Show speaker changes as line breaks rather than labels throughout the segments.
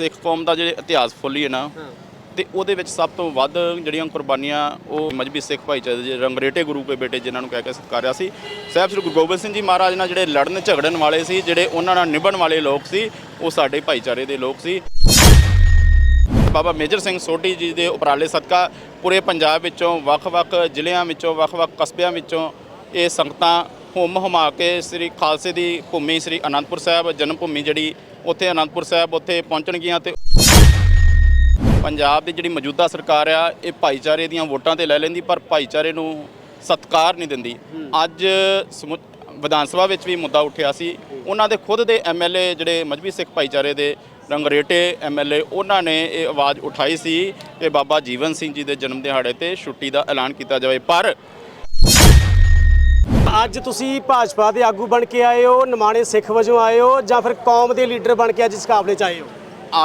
ਸਿੱਖ ਕੌਮ ਦਾ ਜਿਹੜੇ ਇਤਿਹਾਸ ਫੁੱਲੀ ਹੈ ਨਾ ਤੇ ਉਹਦੇ ਵਿੱਚ ਸਭ ਤੋਂ ਵੱਧ ਜਿਹੜੀਆਂ ਕੁਰਬਾਨੀਆਂ ਉਹ ਮਜਬੀ ਸਿੱਖ ਭਾਈਚਾਰੇ ਦੇ ਰੰਗਰੇਟੇ ਗੁਰੂ ਕੇ ਬੇਟੇ ਜਿਨ੍ਹਾਂ ਨੂੰ ਕਹਿ ਕੇ ਸਤਿਕਾਰਿਆ ਸੀ। ਸਾਹਿਬ ਸ੍ਰੀ ਗੁਰੂ ਗੋਬਿੰਦ ਸਿੰਘ ਜੀ ਮਹਾਰਾਜ ਨਾਲ ਜਿਹੜੇ ਲੜਨ ਝਗੜਨ ਵਾਲੇ ਸੀ ਜਿਹੜੇ ਉਹਨਾਂ ਨਾਲ ਨਿਭਣ ਵਾਲੇ ਲੋਕ ਸੀ ਉਹ ਸਾਡੇ ਭਾਈਚਾਰੇ ਦੇ ਲੋਕ ਸੀ। ਬਾਬਾ ਮੇਜਰ ਸਿੰਘ ਸੋਢੀ ਜੀ ਦੇ ਉਪਰਾਲੇ ਸਦਕਾ ਪੂਰੇ ਪੰਜਾਬ ਵਿੱਚੋਂ ਵੱਖ-ਵੱਖ ਜ਼ਿਲ੍ਹਿਆਂ ਵਿੱਚੋਂ ਵੱਖ-ਵੱਖ ਕਸਬਿਆਂ ਵਿੱਚੋਂ ਇਹ ਸੰਗਤਾਂ ਹੁਮ ਹੁਮਾ ਕੇ ਸ੍ਰੀ ਖਾਲਸੇ ਦੀ ਭੂਮੀ ਸ੍ਰੀ ਅਨੰਦਪੁਰ ਸਾਹਿਬ ਜਨਮ ਭੂਮੀ ਜਿਹੜੀ ਉੱਥੇ ਅਨੰਦਪੁਰ ਸਾਹਿਬ ਉੱਥੇ ਪਹੁੰਚਣਗੀਆਂ ਤੇ ਪੰਜਾਬ ਦੀ ਜਿਹੜੀ ਮੌਜੂਦਾ ਸਰਕਾਰ ਆ, ਇਹ ਭਾਈਚਾਰੇ ਦੀਆਂ ਵੋਟਾਂ ਤੇ ਲੈ ਲੈਂਦੀ, ਪਰ ਭਾਈਚਾਰੇ ਨੂੰ ਸਤਕਾਰ ਨਹੀਂ ਦਿੰਦੀ। ਅੱਜ ਸਮੁ- ਵਿਧਾਨ ਸਭਾ ਵਿੱਚ ਵੀ ਮੁੱਦਾ ਉੱਠਿਆ ਸੀ। ਉਹਨਾਂ ਦੇ ਖੁਦ ਦੇ ਐਮਐਲਏ ਜਿਹੜੇ ਮਜਬੀ ਸਿੱਖ ਭਾਈਚਾਰੇ ਦੇ ਰੰਗਰੇਟੇ ਐਮਐਲਏ ਉਹਨਾਂ ਨੇ ਇਹ ਆਵਾਜ਼ ਉਠਾਈ ਸੀ ਕਿ ਬਾਬਾ ਜੀਵਨ ਸਿੰਘ ਜੀ ਦੇ ਜਨਮ ਦਿਹਾੜੇ ਤੇ ਛੁੱਟੀ ਦਾ ਐਲਾਨ ਕੀਤਾ ਜਾਵੇ। ਪਰ
ਅੱਜ ਤੁਸੀਂ ਭਾਜਪਾ ਦੇ ਆਗੂ ਬਣ ਕੇ ਆਏ ਹੋ, ਨਿਮਾਣੇ ਸਿੱਖ ਵਜੋਂ ਆਏ ਹੋ ਜਾਂ ਫਿਰ ਕੌਮ ਦੇ ਲੀਡਰ ਬਣ ਕੇ ਅੱਜ ਇਸ ਕਾਬਲੇ ਚ ਆਏ ਹੋ?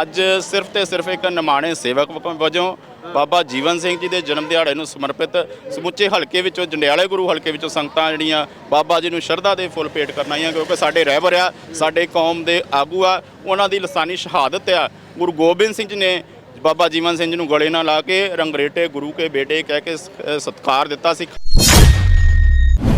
ਅੱਜ ਸਿਰਫ ਤੇ ਸਿਰਫ ਇੱਕ ਨਿਮਾਣੇ ਸੇਵਕ ਵਜੋਂ ਬਾਬਾ ਜੀਵਨ ਸਿੰਘ ਜੀ ਦੇ ਜਨਮ ਦਿਹਾੜੇ ਨੂੰ ਸਮਰਪਿਤ ਸਮੁੱਚੇ ਹਲਕੇ ਵਿੱਚੋਂ, ਜੰਡਿਆਲੇ ਗੁਰੂ ਹਲਕੇ ਵਿੱਚੋਂ ਸੰਗਤਾਂ ਜਿਹੜੀਆਂ ਬਾਬਾ ਜੀ ਨੂੰ ਸ਼ਰਧਾ ਦੇ ਫੁੱਲ ਭੇਟ ਕਰਨ ਆਈਆਂ ਕਿਉਂਕਿ ਸਾਡੇ ਰਹਿਬਰ ਆ, ਸਾਡੇ ਕੌਮ ਦੇ ਆਗੂ ਆ, ਉਹਨਾਂ ਦੀ ਲਸਾਨੀ ਸ਼ਹਾਦਤ ਆ। ਗੁਰੂ ਗੋਬਿੰਦ ਸਿੰਘ ਜੀ ਨੇ ਬਾਬਾ ਜੀਵਨ ਸਿੰਘ ਜੀ ਨੂੰ ਗਲੇ ਨਾਲ ਲਾ ਕੇ ਰੰਗਰੇਟੇ ਗੁਰੂ ਕੇ ਬੇਟੇ ਕਹਿ ਕੇ ਸ- ਸਤਿਕਾਰ ਦਿੱਤਾ ਸੀ।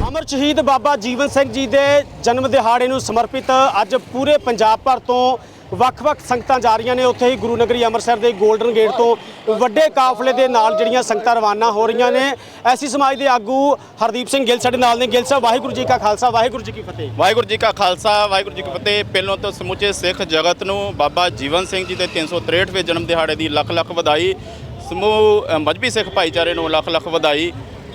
ਅਮਰ ਸ਼ਹੀਦ ਬਾਬਾ ਜੀਵਨ ਸਿੰਘ ਜੀ ਦੇ ਜਨਮ ਦਿਹਾੜੇ ਨੂੰ ਸਮਰਪਿਤ ਅੱਜ ਪੂਰੇ ਪੰਜਾਬ ਭਰ ਤੋਂ ਵੱਖ-ਵੱਖ ਸੰਗਤਾਂ ਜਾ ਰਹੀਆਂ ਨੇ। ਉੱਥੇ ਹੀ ਗੁਰੂ ਨਗਰੀ ਅੰਮ੍ਰਿਤਸਰ ਦੇ 골ਡਨ ਗੇਟ ਤੋਂ ਵੱਡੇ ਕਾਫਲੇ ਦੇ ਨਾਲ ਜਿਹੜੀਆਂ ਸੰਗਤਾਂ ਰਵਾਨਾ ਹੋ ਰਹੀਆਂ ਨੇ। ਐਸੀ ਸਮਾਜ ਦੇ ਆਗੂ ਹਰਦੀਪ ਸਿੰਘ ਗਿੱਲ ਸਾਡੇ ਨਾਲ ਨੇ। ਗਿੱਲ ਸਾਹਿਬ, ਵਾਹਿਗੁਰੂ ਜੀ ਕਾ ਖਾਲਸਾ, ਵਾਹਿਗੁਰੂ ਜੀ ਕੀ ਫਤਿਹ।
ਵਾਹਿਗੁਰੂ ਜੀ ਕਾ ਖਾਲਸਾ, ਵਾਹਿਗੁਰੂ ਜੀ ਕੀ ਫਤਿਹ। ਪਹਿਲੋਂ ਤਾਂ ਸਮੁੱਚੇ ਸਿੱਖ ਜਗਤ ਨੂੰ ਬਾਬਾ ਜੀਵਨ ਸਿੰਘ ਜੀ ਦੇ 363ਵੇਂ ਜਨਮ ਦਿਹਾੜੇ ਦੀ ਲੱਖ ਲੱਖ ਵਧਾਈ, ਸਮੂਹ ਮਜਬੀ ਸਿੱਖ ਭਾਈਚਾਰੇ ਨੂੰ ਲੱਖ ਲੱਖ ਵਧਾਈ।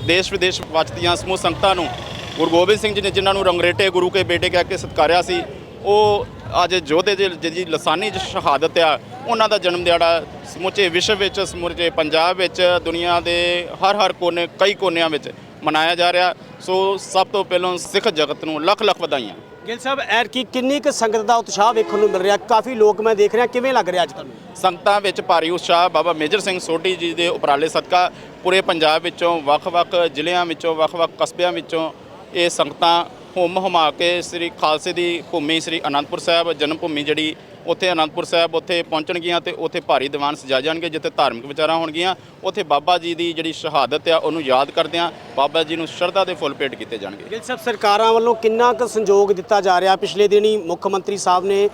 ਦੇਸ਼ ਵਿਦੇਸ਼ ਵਸਦੀਆਂ ਸਮੂਹ ਸੰਗਤਾਂ ਨੂੰ ਗੁਰੂ ਗੋਬਿੰਦ ਸਿੰਘ ਜੀ ਨੇ ਜਿਨ੍ਹਾਂ ਨੂੰ ਰੰਗਰੇਟੇ ਗੁਰੂ ਕੇ ਬੇਟੇ ਕਹਿ ਕੇ ਸਤਿਕਾਰਿਆ ਸੀ, ਉਹ ਅੱਜ ਯੋਧੇ ਦੀ ਜਿਹਦੀ ਲਸਾਨੀ ਜ- ਸ਼ਹਾਦਤ ਆ, ਉਹਨਾਂ ਦਾ ਜਨਮ ਦਿਹਾੜਾ ਸਮੁੱਚੇ ਵਿਸ਼ਵ ਵਿੱਚ, ਸਮੁੱਚੇ ਪੰਜਾਬ ਵਿੱਚ, ਦੁਨੀਆ ਦੇ ਹਰ ਹਰ ਕੋਨੇ, ਕਈ ਕੋਨਿਆਂ ਵਿੱਚ ਮਨਾਇਆ ਜਾ ਰਿਹਾ। ਸੋ ਸਭ ਤੋਂ ਪਹਿਲਾਂ ਸਿੱਖ ਜਗਤ ਨੂੰ ਲੱਖ ਲੱਖ ਵਧਾਈਆਂ।
ਗਿੱਲ ਸਾਹਿਬ ਐਰ ਕੀ ਕਿੰਨੀ ਕੁ ਸੰਗਤ ਦਾ ਉਤਸ਼ਾਹ ਵੇਖਣ ਨੂੰ ਮਿਲ ਰਿਹਾ? ਕਾਫੀ ਲੋਕ ਮੈਂ ਦੇਖ ਰਿਹਾ, ਕਿਵੇਂ ਲੱਗ ਰਿਹਾ ਅੱਜ ਤੁਹਾਨੂੰ
ਸੰਗਤਾਂ ਵਿੱਚ ਭਾਰੀ ਉਤਸ਼ਾਹ। ਬਾਬਾ ਮੇਜਰ ਸਿੰਘ ਸੋਢੀ ਜੀ ਦੇ ਉਪਰਾਲੇ ਸਦਕਾ ਪੂਰੇ ਪੰਜਾਬ ਵਿੱਚੋਂ, ਵੱਖ-ਵੱਖ ਜ਼ਿਲ੍ਹਿਆਂ ਵਿੱਚੋਂ, ਵੱਖ-ਵੱਖ ਕਸਬਿਆਂ ਵਿੱਚੋਂ ਇਹ ਸੰਗਤਾਂ ਹੁਮ ਹੁਮਾ ਕੇ ਸ੍ਰੀ ਖਾਲਸੇ ਦੀ ਭੂਮੀ, ਸ੍ਰੀ ਅਨੰਦਪੁਰ ਸਾਹਿਬ ਜਨਮ ਭੂਮੀ ਜਿਹੜੀ ਉੱਥੇ ਅਨੰਦਪੁਰ ਸਾਹਿਬ ਉੱਥੇ ਪਹੁੰਚਣਗੀਆਂ ਤੇ ਉੱਥੇ ਭਾਰੀ ਦੀਵਾਨ ਸਜਾਏ ਜਾਣਗੇ ਜਿੱਥੇ ਧਾਰਮਿਕ ਵਿਚਾਰਾਂ ਹੋਣਗੀਆਂ। ਉੱਥੇ ਬਾਬਾ ਜੀ ਦੀ ਜਿਹੜੀ ਸ਼ਹਾਦਤ ਆ ਉਹਨੂੰ ਯਾਦ ਕਰਦਿਆਂ ਬਾਬਾ ਜੀ ਨੂੰ ਸ਼ਰਧਾ ਦੇ ਫੁੱਲ ਭੇਟ ਕੀਤੇ ਜਾਣਗੇ।
ਗਿੱਲ ਸਾਹਿਬ ਸਰਕਾਰਾਂ ਵੱਲੋਂ ਕਿੰਨਾ ਕੁ ਸੰਯੋਗ ਦਿੱਤਾ ਜਾ ਰਿਹਾ? ਪਿਛਲੇ ਦਿਨੀ ਮੁੱਖ ਮੰਤਰੀ ਸਾਹਿਬ ਨੇ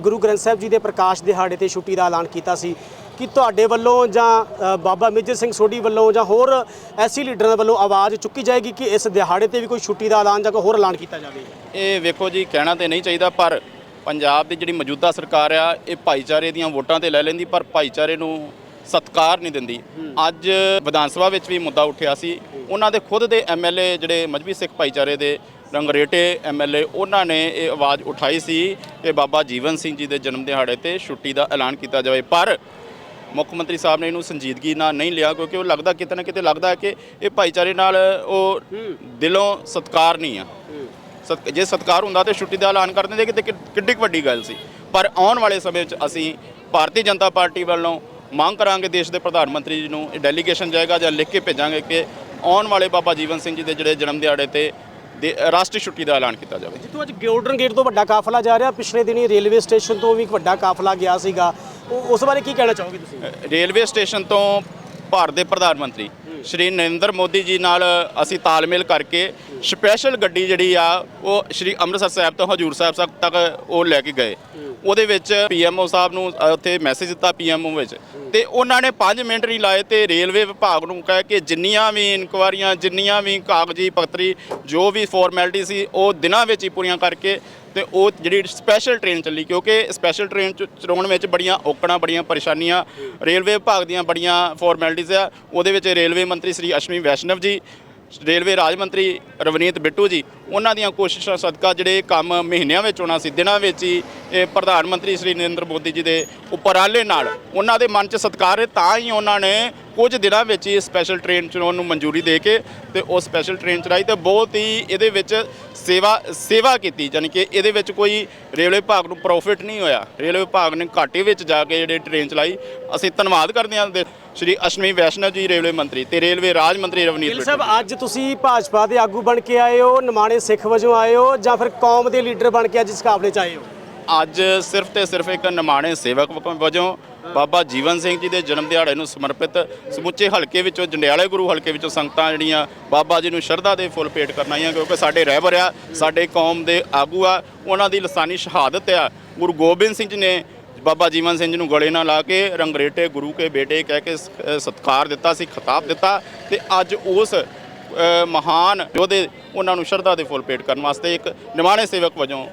ਗੁਰੂ ਗ੍ਰੰਥ ਸਾਹਿਬ ਜੀ ਦੇ ਪ੍ਰਕਾਸ਼ ਦਿਹਾੜੇ ਤੇ ਛੁੱਟੀ ਦਾ ਐਲਾਨ ਕੀਤਾ ਸੀ। ਕਿ ਤੁਹਾਡੇ ਵੱਲੋਂ ਜਾਂ ਬਾਬਾ ਮੇਜਰ ਸਿੰਘ ਸੋਢੀ ਵੱਲੋਂ ਜਾਂ ਹੋਰ ਐਸੀ ਲੀਡਰਾਂ ਵੱਲੋਂ ਆਵਾਜ਼ ਚੁੱਕੀ ਜਾਏਗੀ ਕਿ ਇਸ ਦਿਹਾੜੇ ਤੇ ਵੀ ਕੋਈ ਛੁੱਟੀ ਦਾ ਐਲਾਨ ਜਾਂ ਕੋਈ ਹੋਰ ਐਲਾਨ ਕੀਤਾ ਜਾਵੇ?
ਇਹ ਵੇਖੋ ਜੀ ਕਹਿਣਾ ਤੇ ਨਹੀਂ ਚਾਹੀਦਾ ਪਰ ਪੰਜਾਬ ਦੀ ਜਿਹੜੀ ਮੌਜੂਦਾ ਸਰਕਾਰ ਆ ਇਹ ਭਾਈਚਾਰੇ ਦੀਆਂ ਵੋਟਾਂ ਤੇ ਲੈ ਲੈਂਦੀ ਪਰ ਭਾਈਚਾਰੇ ਨੂੰ ਸਤਕਾਰ ਨਹੀਂ ਦਿੰਦੀ। ਅੱਜ ਵਿਧਾਨ ਸਭਾ ਵਿੱਚ ਵੀ ਮੁੱਦਾ ਉੱਠਿਆ ਸੀ। ਉਹਨਾਂ ਦੇ ਖੁਦ ਦੇ ਐਮਐਲਏ ਜਿਹੜੇ ਮਜਬੀ ਸਿੱਖ ਭਾਈਚਾਰੇ ਦੇ ਰੰਗਰੇਟੇ ਐਮਐਲਏ ਉਹਨਾਂ ਨੇ ਇਹ ਆਵਾਜ਼ ਉਠਾਈ ਸੀ ਕਿ ਬਾਬਾ ਜੀਵਨ ਸਿੰਘ ਜੀ ਦੇ ਜਨਮ ਦਿਹਾੜੇ ਤੇ ਛੁੱਟੀ ਦਾ ਐਲਾਨ ਕੀਤਾ ਜਾਵੇ। ਪਰ ਮੁੱਖ ਮੰਤਰੀ ਸਾਹਿਬ ਨੇ ਇਹਨੂੰ ਸੰਜੀਦਗੀ ਨਾਲ ਨਹੀਂ ਲਿਆ ਕਿਉਂਕਿ ਉਹ ਲੱਗਦਾ ਕਿਤੇ ਨਾ ਕਿਤੇ ਲੱਗਦਾ ਹੈ ਕਿ ਇਹ ਭਾਈਚਾਰੇ ਨਾਲ ਉਹ ਦਿਲੋਂ ਸਤਕਾਰ ਨਹੀਂ ਆ। ਜੇ ਸਤਕਾਰ ਹੁੰਦਾ ਤੇ ਛੁੱਟੀ ਦਾ ਐਲਾਨ ਕਰ ਦਿੰਦੇ ਕਿ ਕਿੱਡੀ ਵੱਡੀ ਗੱਲ ਸੀ। ਪਰ ਆਉਣ ਵਾਲੇ ਸਮੇਂ ਵਿੱਚ ਅਸੀਂ ਭਾਰਤੀ ਜਨਤਾ ਪਾਰਟੀ ਵੱਲੋਂ ਮੰਗ ਕਰਾਂਗੇ ਦੇਸ਼ ਦੇ ਪ੍ਰਧਾਨ ਮੰਤਰੀ ਜੀ ਨੂੰ ਇਹ ਡੈਲੀਗੇਸ਼ਨ ਜਾਏਗਾ ਜਾਂ ਲਿਖ ਕੇ ਭੇਜਾਂਗੇ ਕਿ ਆਉਣ ਵਾਲੇ ਬਾਬਾ ਜੀਵਨ ਸਿੰਘ ਜੀ ਦੇ ਜਿਹੜੇ ਜਨਮ ਦਿਹਾੜੇ ਤੇ ਦੇ- ਰਾਸ਼ਟਰੀ ਛੁੱਟੀ ਦਾ ਐਲਾਨ ਕੀਤਾ ਜਾਵੇ।
ਜਿੱਥੋਂ ਅੱਜ ਗੋਲਡਨ ਗੇਟ ਤੋਂ ਵੱਡਾ ਕਾਫਲਾ ਜਾ ਰਿਹਾ ਪਿਛਲੇ ਦਿਨੀ ਰੇਲਵੇ ਸਟੇਸ਼ਨ ਤੋਂ ਵੀ ਇੱਕ ਵੱਡਾ ਕਾਫਲਾ ਗਿਆ ਸੀਗਾ। ਉਸ ਬਾਰੇ ਕੀ ਕਹਿਣਾ ਚਾਹੋਗੇ ਤੁਸੀਂ?
ਰੇਲਵੇ ਸਟੇਸ਼ਨ ਤੋਂ ਭਾਰਤ ਦੇ ਪ੍ਰਧਾਨ ਮੰਤਰੀ, ਸ਼੍ਰੀ ਨਰਿੰਦਰ ਮੋਦੀ ਜੀ ਨਾਲ ਅਸੀਂ ਤਾਲਮੇਲ ਕਰਕੇ ਸਪੈਸ਼ਲ ਗੱਡੀ ਜਿਹੜੀ ਆ, ਉਹ ਸ਼੍ਰੀ ਅੰਮ੍ਰਿਤਸਰ ਸਾਹਿਬ ਤੋਂ ਹਜੂਰ ਸਾਹਿਬ ਤੱਕ ਤੱਕ ਉਹ ਲੈ ਕੇ ਗਏ। ਉਹਦੇ ਵਿੱਚ ਪੀਐਮਓ ਸਾਹਿਬ ਨੂੰ ਉੱਥੇ ਮੈਸੇਜ ਦਿੱਤਾ ਪੀਐਮਓ ਵਿੱਚ। ਤੇ ਉਹਨਾਂ ਨੇ 5 ਮਿੰਟ ਨਹੀਂ ਲਾਏ ਤੇ ਰੇਲਵੇ ਵਿਭਾਗ ਨੂੰ ਕਹਿ ਕੇ ਜਿੰਨੀਆਂ ਵੀ ਇਨਕੁਆਰੀਆਂ, ਜਿੰਨੀਆਂ ਵੀ ਕਾਗਜ਼ੀ ਪੱਤਰੀ, ਜੋ ਵੀ ਫਾਰਮੈਲਿਟੀ ਸੀ, ਉਹ ਦਿਨਾਂ ਵਿੱਚ ਹੀ ਪੂਰੀਆਂ ਕਰਕੇ ਤੇ ਉਹ ਜਿਹੜੀ ਸਪੈਸ਼ਲ ਟ੍ਰੇਨ ਚੱਲੀ, ਕਿਉਂਕਿ ਸਪੈਸ਼ਲ ਟ੍ਰੇਨ ਚ ਚਲਾਉਣ ਵਿੱਚ ਬੜੀਆਂ ਔਕੜਾਂ, ਬੜੀਆਂ ਪਰੇਸ਼ਾਨੀਆਂ, ਰੇਲਵੇ ਵਿਭਾਗ ਦੀਆਂ ਬੜੀਆਂ ਫਾਰਮੈਲਿਟੀਜ਼ ਆ, ਉਹਦੇ ਵਿੱਚ ਰੇਲਵੇ ਮੰਤਰੀ ਸ੍ਰੀ ਅਸ਼ਵਨੀ ਵੈਸ਼ਨਵ ਜੀ, ਰੇਲਵੇ ਰਾਜ ਮੰਤਰੀ ਰਵਨੀਤ ਬਿੱਟੂ ਜੀ ਉਹਨਾਂ ਦੀਆਂ ਕੋਸ਼ਿਸ਼ਾਂ ਸਦਕਾ ਜਿਹੜੇ ਕੰਮ ਮਹੀਨਿਆਂ ਵਿੱਚ ਹੋਣਾ ਸੀ ਦਿਨਾਂ ਵਿੱਚ ਹੀ ਇਹ ਪ੍ਰਧਾਨ ਮੰਤਰੀ ਸ੍ਰੀ ਨਰਿੰਦਰ ਮੋਦੀ ਜੀ ਦੇ ਉਪਰਾਲੇ ਨਾਲ ਉਹਨਾਂ ਦੇ ਮਨ 'ਚ ਸਤਿਕਾਰ ਹੈ ਤਾਂ ਹੀ ਉਹਨਾਂ ਨੇ ਕੁਝ ਦਿਨਾਂ ਵਿੱਚ ਹੀ ਸਪੈਸ਼ਲ ਟ੍ਰੇਨ ਚਲਾਉਣ ਨੂੰ ਮਨਜ਼ੂਰੀ ਦੇ ਕੇ ਤੇ ਉਹ ਸਪੈਸ਼ਲ ਟ੍ਰੇਨ ਚਲਾਈ ਤੇ ਬਹੁਤ ਹੀ ਇਹਦੇ ਵਿੱਚ ਸੇਵਾ ਸੇਵਾ ਕੀਤੀ ਯਾਨੀ ਕਿ ਇਹਦੇ ਵਿੱਚ ਕੋਈ ਰੇਲਵੇ ਵਿਭਾਗ ਨੂੰ ਪ੍ਰੋਫਿਟ ਨਹੀਂ ਹੋਇਆ। ਰੇਲਵੇ ਵਿਭਾਗ ਨੇ ਘਾਟੇ ਵਿੱਚ ਜਾ ਕੇ ਜਿਹੜੇ ਟ੍ਰੇਨ ਚਲਾਈ। ਅਸੀਂ ਧੰਨਵਾਦ ਕਰਦੇ ਹਾਂ ਦੇ- ਸ਼੍ਰੀ ਅਸ਼ਵਨੀ ਵੈਸ਼ਨਵ ਜੀ ਰੇਲਵੇ ਮੰਤਰੀ ਤੇ ਰੇਲਵੇ ਰਾਜ ਮੰਤਰੀ ਰਵਨੀਤ ਬਿੱਟੂ।
ਸਾਹਿਬ ਅੱਜ ਤੁਸੀਂ ਭਾਜਪਾ ਦੇ ਆਗੂ ਬਣ ਕੇ ਆਏ ਹੋ ਨਿਮਾਣੇ ਸਿੱਖ ਵਜੋਂ ਆਏ ਹੋ ਜਾਂ ਫਿਰ ਕੌਮ ਦੇ ਲੀਡਰ ਬਣ ਕੇ ਅੱਜ ਇਸ ਕਾਬਲੇ ਚ ਆਏ ਹੋ?
ਅੱਜ ਸਿਰਫ ਤੇ ਸਿਰਫ ਇੱਕ ਨਿਮਾਣੇ ਸੇਵਕ ਵਜੋਂ ਬਾਬਾ ਜੀਵਨ ਸਿੰਘ ਜੀ ਦੇ ਜਨਮ ਦਿਹਾੜੇ ਨੂੰ ਸਮਰਪਿਤ ਸਮੁੱਚੇ ਹਲਕੇ ਵਿੱਚੋਂ, ਜੰਡਿਆਲੇ ਗੁਰੂ ਹਲਕੇ ਵਿੱਚੋਂ ਸੰਗਤਾਂ ਜਿਹੜੀਆਂ ਬਾਬਾ ਜੀ ਨੂੰ ਸ਼ਰਧਾ ਦੇ ਫੁੱਲ ਭੇਟ ਕਰਨ ਆਈਆਂ ਕਿਉਂਕਿ ਸਾਡੇ ਰਹਿਬਰ ਆ ਸਾਡੇ ਕੌਮ ਦੇ ਆਗੂ ਆ, ਉਹਨਾਂ ਦੀ ਲਸਾਨੀ ਸ਼ਹਾਦਤ ਆ। ਗੁਰੂ ਗੋਬਿੰਦ ਸਿੰਘ ਜੀ ਨੇ ਬਾਬਾ ਜੀਵਨ ਸਿੰਘ ਜੀ ਨੂੰ ਗਲੇ ਨਾਲ ਲਾ ਕੇ ਰੰਗਰੇਟੇ ਗੁਰੂ ਕੇ ਬੇਟੇ ਕਹਿ ਕੇ ਸ- ਸਤਿਕਾਰ ਦਿੱਤਾ ਸੀ, ਖਿਤਾਬ ਦਿੱਤਾ ਤੇ ਅੱਜ ਉਸ ਮਹਾਨ ਯੋਧੇ ਉਹਨਾਂ ਨੂੰ ਸ਼ਰਧਾ ਦੇ ਫੁੱਲ ਭੇਟ ਕਰਨ ਵਾਸਤੇ ਇੱਕ ਨਿਮਾਣੇ ਸੇਵਕ ਵਜੋਂ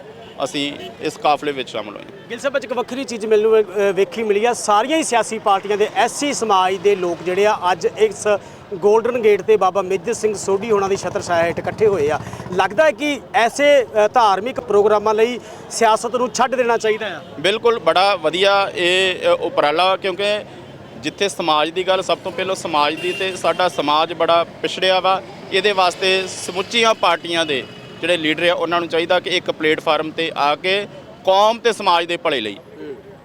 ਅਸੀਂ ਇਸ ਕਾਫਲੇ ਵਿੱਚ ਸ਼ਾਮਲ ਹੋਏ
ਗਿਲ ਸਾਹਿਬ ਇੱਕ ਵੱਖਰੀ ਚੀਜ਼ ਮੈਨੂੰ ਵੇਖੀ ਮਿਲੀ ਆ। ਸਾਰੀਆਂ ਹੀ ਸਿਆਸੀ ਪਾਰਟੀਆਂ ਦੇ ਐਸਸੀ ਸਮਾਜ ਦੇ ਲੋਕ ਜਿਹੜੇ ਆ ਅੱਜ ਇਸ 골ਡਨ ਗੇਟ ਤੇ ਬਾਬਾ ਮੇਜਰ ਸਿੰਘ ਸੋਢੀ ਹੋਣਾ ਦੀ ਛਤਰ ਛਾਇਆ ਹੇਠ ਇਕੱਠੇ ਹੋਏ ਆ। ਲੱਗਦਾ ਹੈ ਕਿ ਐਸੇ ਧਾਰਮਿਕ ਪ੍ਰੋਗਰਾਮਾਂ ਲਈ ਸਿਆਸਤ ਨੂੰ ਛੱਡ ਦੇਣਾ ਚਾਹੀਦਾ ਆ
ਬਿਲਕੁਲ ਬੜਾ ਵਧੀਆ ਇਹ ਉਪਰਾਲਾ ਕਿਉਂਕਿ ਜਿੱਥੇ ਸਮਾਜ ਦੀ ਗੱਲ ਸਭ ਤੋਂ ਪਹਿਲਾਂ ਸਮਾਜ ਦੀ ਤੇ ਸਾਡਾ ਸਮਾਜ ਬੜਾ ਪਿਛੜਿਆ ਵਾ, ਇਹਦੇ ਵਾਸਤੇ ਸਮੁੱਚੀਆਂ ਪਾਰਟੀਆਂ ਦੇ ਜਿਹੜੇ ਲੀਡਰ ਆ, ਉਹਨਾਂ ਨੂੰ ਚਾਹੀਦਾ ਕਿ ਇੱਕ ਪਲੇਟਫਾਰਮ ਤੇ ਆ ਕੇ ਕੌਮ ਤੇ ਸਮਾਜ ਦੇ ਭਲੇ ਲਈ।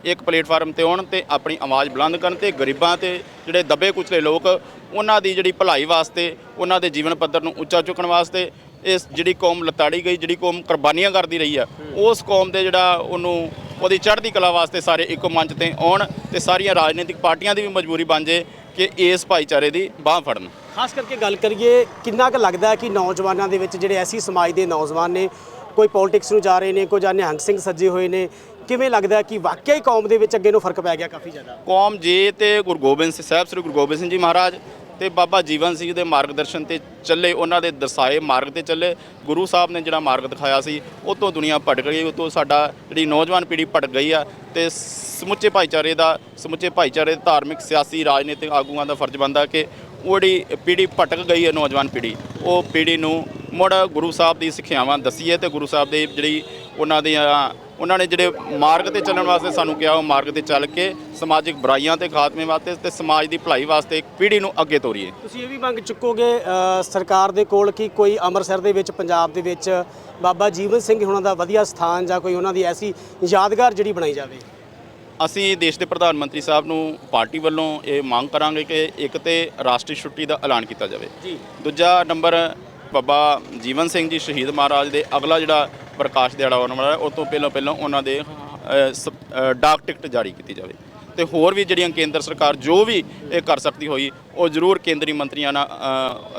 ਇੱਕ ਪਲੇਟਫਾਰਮ ਤੇ ਆਉਣ ਤੇ ਆਪਣੀ ਆਵਾਜ਼ ਬੁਲੰਦ ਕਰਨ ਤੇ ਗਰੀਬਾਂ ਤੇ ਜਿਹੜੇ ਦੱਬੇ ਕੁਚਲੇ ਲੋਕ, ਉਹਨਾਂ ਦੀ ਜਿਹੜੀ ਭਲਾਈ ਵਾਸਤੇ, ਉਹਨਾਂ ਦੇ ਜੀਵਨ ਪੱਧਰ ਨੂੰ ਉੱਚਾ ਚੁੱਕਣ ਵਾਸਤੇ ਇਸ ਜਿਹੜੀ ਕੌਮ ਲਤਾੜੀ ਗਈ, ਜਿਹੜੀ ਕੌਮ ਕੁਰਬਾਨੀਆਂ ਕਰਦੀ ਰਹੀ ਆ, ਉਸ ਕੌਮ ਦੇ ਜਿਹੜਾ ਉਹਨੂੰ ਉਹਦੀ ਚੜ੍ਹਦੀ ਕਲਾ ਵਾਸਤੇ ਸਾਰੇ ਇੱਕੋ ਮੰਚ ਤੇ ਆਉਣ ਤੇ ਸਾਰੀਆਂ ਰਾਜਨੀਤਿਕ ਪਾਰਟੀਆਂ ਦੀ ਵੀ ਮਜਬੂਰੀ ਬਣ ਜੇ ਕਿ ਇਸ ਭਾਈਚਾਰੇ ਦੀ ਬਾਹ ਫੜਨ।
ਖਾਸ ਕਰਕੇ ਗੱਲ ਕਰੀਏ ਕਿੰਨਾ ਕੁ ਲੱਗਦਾ ਹੈ ਕਿ ਨੌਜਵਾਨਾਂ ਦੇ ਵਿੱਚ ਜਿਹੜੇ ਐਸੀ ਸਮਾਜ ਦੇ ਨੌਜਵਾਨ ਨੇ ਕੋਈ ਪੋਲਿਟਿਕਸ ਨੂੰ ਜਾ ਰਹੇ ਨੇ ਕੋਈ ਜਾਂ ਨਿਹੰਗ ਸਿੰਘ ਸੱਜੇ ਹੋਏ ਨੇ ਕਿਵੇਂ ਲੱਗਦਾ ਹੈ ਕਿ ਵਾਕਿਆ ਹੀ ਕੌਮ ਦੇ ਵਿੱਚ ਅੱਗੇ ਨੂੰ ਫ਼ਰਕ ਪੈ ਗਿਆ ਕਾਫੀ ਜ਼ਿਆਦਾ?
ਕੌਮ ਜੇ ਤੇ ਗੁਰੂ ਗੋਬਿੰਦ ਸਿੰਘ ਸਾਹਿਬ ਸ੍ਰੀ ਗੁਰੂ ਗੋਬਿੰਦ ਸਿੰਘ ਜੀ ਮਹਾਰਾਜ ਤੇ ਬਾਬਾ ਜੀਵਨ ਸਿੰਘ ਦੇ ਮਾਰਗਦਰਸ਼ਨ ਤੇ ਚੱਲੇ, ਉਹਨਾਂ ਦੇ ਦਰਸਾਏ ਮਾਰਗ ਤੇ ਚੱਲੇ। ਗੁਰੂ ਸਾਹਿਬ ਨੇ ਜਿਹੜਾ ਮਾਰਗ ਦਿਖਾਇਆ ਸੀ, ਉਹ ਤੋਂ ਦੁਨੀਆ ਭਟਕ ਗਈ, ਉਹ ਤੋਂ ਸਾਡਾ ਜਿਹੜੀ ਨੌਜਵਾਨ ਪੀੜ੍ਹੀ ਭਟਕ ਗਈ ਆ। ਤੇ ਸਮੁੱਚੇ ਭਾਈਚਾਰੇ ਦਾ, ਸਮੁੱਚੇ ਭਾਈਚਾਰੇ ਦੇ ਧਾਰਮਿਕ, ਸਿਆਸੀ, ਰਾਜਨੀਤਿਕ ਆਗੂਆਂ ਦਾ ਫਰਜ਼ ਬਣਦਾ ਕਿ ਉਹ ਜਿਹੜੀ ਪੀੜ੍ਹੀ ਭਟਕ ਗਈ ਹੈ, ਨੌਜਵਾਨ ਪੀੜ੍ਹੀ, ਉਹ ਪੀੜ੍ਹੀ ਨੂੰ ਮੁੜ ਗੁਰੂ ਸਾਹਿਬ ਦੀ ਸਿੱਖਿਆਵਾਂ ਦਸੀਏ ਤੇ ਗੁਰੂ ਸਾਹਿਬ ਦੀ ਜਿਹੜੀ ਉਹਨਾਂ ਦੀਆਂ ਉਹਨਾਂ ਨੇ ਜਿਹੜੇ ਮਾਰਗ ਤੇ ਚੱਲਣ ਵਾਸਤੇ ਸਾਨੂੰ ਕਿਹਾ ਉਹ ਮਾਰਗ ਤੇ ਚੱਲ ਕੇ ਸਮਾਜਿਕ ਬੁਰਾਈਆਂ ਤੇ ਖਾਤਮੇ ਵਾਸਤੇ ਤੇ ਸਮਾਜ ਦੀ ਭਲਾਈ ਵਾਸਤੇ ਇੱਕ ਪੀੜ੍ਹੀ ਨੂੰ ਅੱਗੇ ਤੋਰੀਏ।
ਤੁਸੀਂ ਇਹ ਵੀ ਮੰਗ ਚੁੱਕੋਗੇ ਸਰਕਾਰ ਦੇ ਕੋਲ ਕਿ ਕੋਈ ਅੰਮ੍ਰਿਤਸਰ ਦੇ ਵਿੱਚ ਪੰਜਾਬ ਦੇ ਵਿੱਚ ਬਾਬਾ ਜੀਵਨ ਸਿੰਘ ਹੋਣਾ ਦਾ ਵਧੀਆ ਸਥਾਨ ਜਾਂ ਕੋਈ ਉਹਨਾਂ ਦੀ ਐਸੀ ਯਾਦਗਾਰ ਜਿਹੜੀ ਬਣਾਈ ਜਾਵੇ?
ਅਸੀਂ ਦੇਸ਼ ਦੇ ਪ੍ਰਧਾਨ ਮੰਤਰੀ ਸਾਹਿਬ ਨੂੰ ਪਾਰਟੀ ਵੱਲੋਂ ਇਹ ਮੰਗ ਕਰਾਂਗੇ ਕਿ ਇੱਕ ਤੇ ਰਾਸ਼ਟਰੀ ਛੁੱਟੀ ਦਾ ਐਲਾਨ ਕੀਤਾ ਜਾਵੇ।
ਜੀ।
ਦੂਜਾ ਨੰਬਰ ਬਾਬਾ ਜੀਵਨ ਸਿੰਘ ਜੀ ਸ਼ਹੀਦ ਮਹਾਰਾਜ ਦੇ ਅਗਲਾ ਜਿਹੜਾ ਪ੍ਰਕਾਸ਼ ਦਿਹਾੜਾ ਆਉਣ ਵਾਲਾ ਉਹ ਤੋਂ ਪਹਿਲਾਂ ਪਹਿਲਾਂ ਉਹਨਾਂ ਦੇ ਸ- ਡਾਕ ਟਿਕਟ ਜਾਰੀ ਕੀਤੀ ਜਾਵੇ। ਤੇ ਹੋਰ ਵੀ ਜਿਹੜੀਆਂ ਕੇਂਦਰ ਸਰਕਾਰ ਜੋ ਵੀ ਇਹ ਕਰ ਸਕਦੀ ਹੋਈ, ਉਹ ਜ਼ਰੂਰ ਕੇਂਦਰੀ ਮੰਤਰੀਆਂ ਨਾਲ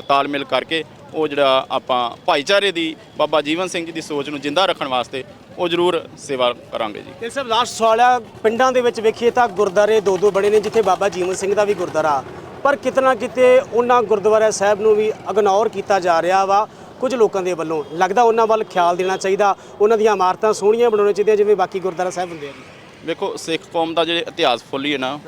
ਤਾਲਮੇਲ ਕਰਕੇ ਉਹ ਜਿਹੜਾ ਆਪਾਂ ਭਾਈਚਾਰੇ ਦੀ, ਬਾਬਾ ਜੀਵਨ ਸਿੰਘ ਜੀ ਦੀ ਸੋਚ ਨੂੰ ਜਿੰਦਾ ਰੱਖਣ ਵਾਸਤੇ ਉਹ ਜ਼ਰੂਰ ਸੇਵਾ ਕਰਾਂਗੇ ਜੀ।
ਤੇ ਸਰ ਲਾਸਟ ਸਵਾਲ ਆ ਪਿੰਡਾਂ ਦੇ ਵਿੱਚ ਵੇਖੀਏ ਤਾਂ ਗੁਰਦਾਰੇ ਦੋ ਦੋ ਬੜੇ ਨੇ, ਜਿੱਥੇ ਬਾਬਾ ਜੀਵਨ ਸਿੰਘ ਦਾ ਵੀ ਗੁਰਦਾਰਾ ਪਰ ਕਿਤਨਾ ਕਿਤੇ ਉਹਨਾਂ ਗੁਰਦੁਆਰਾ ਸਾਹਿਬ ਨੂੰ ਵੀ ਇਗਨੋਰ ਕੀਤਾ ਜਾ ਰਿਹਾ ਵਾ। ਕੁਝ ਲੋਕਾਂ ਦੇ ਵੱਲੋਂ ਲੱਗਦਾ ਉਹਨਾਂ ਵੱਲ ਖਿਆਲ ਦੇਣਾ ਚਾਹੀਦਾ। ਉਹਨਾਂ ਦੀਆਂ ਇਮਾਰਤਾਂ ਸੋਹਣੀਆਂ ਬਣਾਉਣੀਆਂ ਚਾਹੀਦੀਆਂ ਜਿਵੇਂ ਬਾਕੀ ਗੁਰਦੁਆਰਾ ਸਾਹਿਬ ਹੁੰਦੇ ਆ ਜੀ।
ਵੇਖੋ ਸਿੱਖ ਕੌਮ ਦਾ ਜਿਹੜੇ ਇਤਿਹਾਸ ਫੁੱਲੀ ਹੈ ਨਾ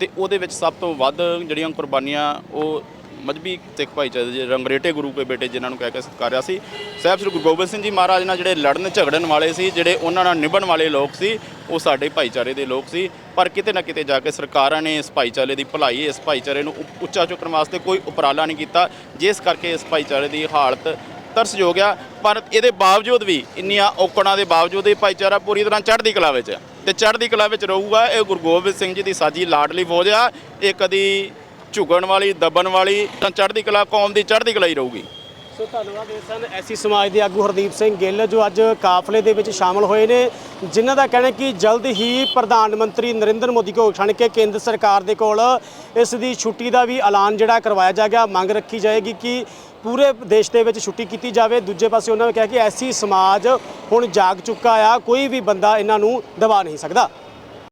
ਤੇ ਉਹਦੇ ਵਿੱਚ ਸਭ ਤੋਂ ਵੱਧ ਜਿਹੜੀਆਂ ਕੁਰਬਾਨੀਆਂ ਉਹ ਮਜਬੀ ਸਿੱਖ ਭਾਈਚਾਰੇ ਦੇ ਰੰਗਰੇਟੇ ਗੁਰੂ ਕੇ ਬੇਟੇ ਜਿਨ੍ਹਾਂ ਨੂੰ ਕਹਿ ਕੇ ਸਤਿਕਾਰਿਆ ਸੀ। ਸਾਹਿਬ ਸ੍ਰੀ ਗੁਰੂ ਗੋਬਿੰਦ ਸਿੰਘ ਜੀ ਮਹਾਰਾਜ ਨਾਲ ਜਿਹੜੇ ਲੜਨ ਝਗੜਨ ਵਾਲੇ ਸੀ ਜਿਹੜੇ ਉਹਨਾਂ ਨਾਲ ਨਿਭਣ ਵਾਲੇ ਲੋਕ ਸੀ ਉਹ ਸਾਡੇ ਭਾਈਚਾਰੇ ਦੇ ਲੋਕ ਸੀ। ਪਰ ਕਿਤੇ ਨਾ ਕਿਤੇ ਜਾ ਕੇ ਸਰਕਾਰਾਂ ਨੇ ਇਸ ਭਾਈਚਾਰੇ ਦੀ ਭਲਾਈ, ਇਸ ਭਾਈਚਾਰੇ ਨੂੰ ਉੱਚਾ ਚੁੱਕਣ ਵਾਸਤੇ ਕੋਈ ਉਪਰਾਲਾ ਨਹੀਂ ਕੀਤਾ। ਜਿਸ ਕਰਕੇ ਇਸ ਭਾਈਚਾਰੇ ਦੀ ਹਾਲਤ ਤਰਸਯੋਗ ਆ। ਪਰ ਇਹਦੇ ਬਾਵਜੂਦ ਵੀ ਇੰਨੀਆਂ ਔਕੜਾਂ ਦੇ ਬਾਵਜੂਦ ਇਹ ਭਾਈਚਾਰਾ ਪੂਰੀ ਤਰ੍ਹਾਂ ਚੜ੍ਹਦੀ ਕਲਾ ਵਿੱਚ ਆ। ਤੇ ਚੜ੍ਹਦੀ ਕਲਾ ਵਿੱਚ ਰਹੂਗਾ ਇਹ ਗੁਰੂ ਗੋਬਿੰਦ ਸਿੰਘ ਜੀ ਦੀ ਸਾਜੀ ਲਾਡਲੀ ਫੌਜ ਆ। ਇਹ ਕਦੀ ਝੁਕਣ ਵਾਲੀ, ਦਬਣ ਵਾਲੀ ਤਾਂ ਚੜ੍ਹਦੀ ਕਲਾ, ਕੌਮ ਦੀ ਚੜ੍ਹਦੀ ਕਲਾ ਹੀ ਰਹੂਗੀ।
ਸੋ ਧੰਨਵਾਦ ਇਹ ਸਨ ਐਸੀ ਸਮਾਜ ਦੇ ਆਗੂ ਹਰਦੀਪ ਸਿੰਘ ਗਿੱਲ, ਜੋ ਅੱਜ ਕਾਫਲੇ ਦੇ ਵਿੱਚ ਸ਼ਾਮਲ ਹੋਏ ਨੇ, ਜਿਨ੍ਹਾਂ ਦਾ ਕਹਿਣਾ ਕਿ ਜਲਦ ਹੀ ਪ੍ਰਧਾਨ ਮੰਤਰੀ ਨਰਿੰਦਰ ਮੋਦੀ ਕੋਲ ਛਣ ਕੇ ਕੇਂਦਰ ਸਰਕਾਰ ਦੇ ਕੋਲ ਇਸ ਦੀ ਛੁੱਟੀ ਦਾ ਵੀ ਐਲਾਨ ਜਿਹੜਾ ਕਰਵਾਇਆ ਜਾਏਗਾ। ਮੰਗ ਰੱਖੀ ਜਾਏਗੀ ਕਿ ਪੂਰੇ ਦੇਸ਼ ਦੇ ਵਿੱਚ ਛੁੱਟੀ ਕੀਤੀ ਜਾਵੇ। ਦੂਜੇ ਪਾਸੇ ਉਹਨਾਂ ਨੇ ਕਿਹਾ ਕਿ ਐਸੀ ਸਮਾਜ ਹੁਣ ਜਾਗ ਚੁੱਕਾ ਆ, ਕੋਈ ਵੀ ਬੰਦਾ ਇਹਨਾਂ ਨੂੰ ਦਬਾ ਨਹੀਂ ਸਕਦਾ।